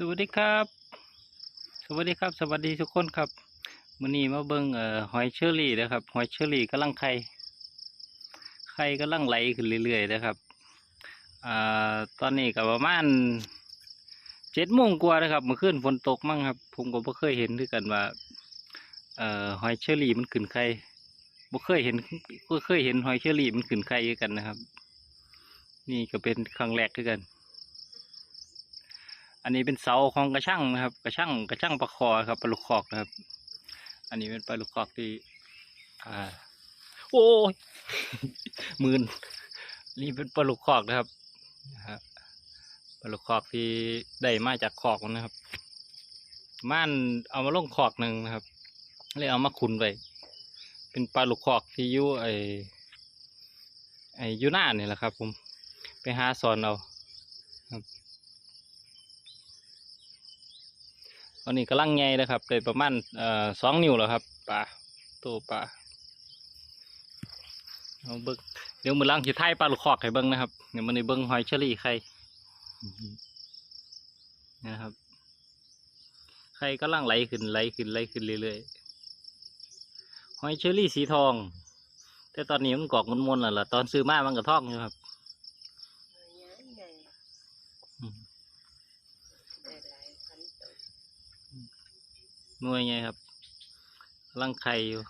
สวัสดีครับ สวัสดีครับ สวัสดีทุกคนครับมื้อนี้มาเบิ่งเอ่อหอยเชอรี่นะครับ หอยเชอรี่กำลังไข่ไข่กำลังไหลขึ้นเรื่อยๆนะครับอ่าตอนนี้ก็ประมาณเจ็ดโมงกว่านะครับเมื่อคืนฝนตกมั่งครับ ผมก็บ่เคยเห็นด้วยกันว่าเอ่อหอยเชอรี่มันขึ้นไข่บ่เคยเห็นบ่เคยเห็นหอยเชอรี่มันขึ้นไข่ด้วยกันนะครับ นี่ก็เป็นครั้งแรกด้วยกัน อันนี้เป็นเสาของกระช่างนะครับ กระช่างกระช่างปลาคอครับปลาลูกคอกนะครับ อันนี้เป็นปลาลูกคอกที่ อ่า โอ้ยหมื่นนี่เป็นปลาลูกคอกนะครับปลาลูกคอกที่ได้มาจากคอกนะครับ ม่านเอามาลงคอกหนึ่งนะครับเลยเอามาขุนไปเป็นปลาลูกคอกที่อยู่ไอไออยูหน้าเนี่ยแหละครับ ผม ไปหาสอนเอา อนนี้กำลังไงนะครับเลยประมาณเอ่อสองนิ้วแล้วครับปลาตัวปลาเอาเบิ้งเดี๋ยวมือล่างจะไทยปลาลูกคอกให้เบิ้งนะครับเดี๋ยวมันในเบิ้งหอยเชอรี่ไข่นะครับไข่กำลังไหลขึ้นไหลขึ้นไหลขึ้นเรื่อยๆหอยเชอรี่สีทอง แต่ตอนนี้มันกอกมันมนแล้วล่ะตอนซื้อมามันก็ทองอยู่ครับ ใหญ่ใหญ่ อืม ได้หลายพันตัว หน่วยไงครับรังไข่อยู่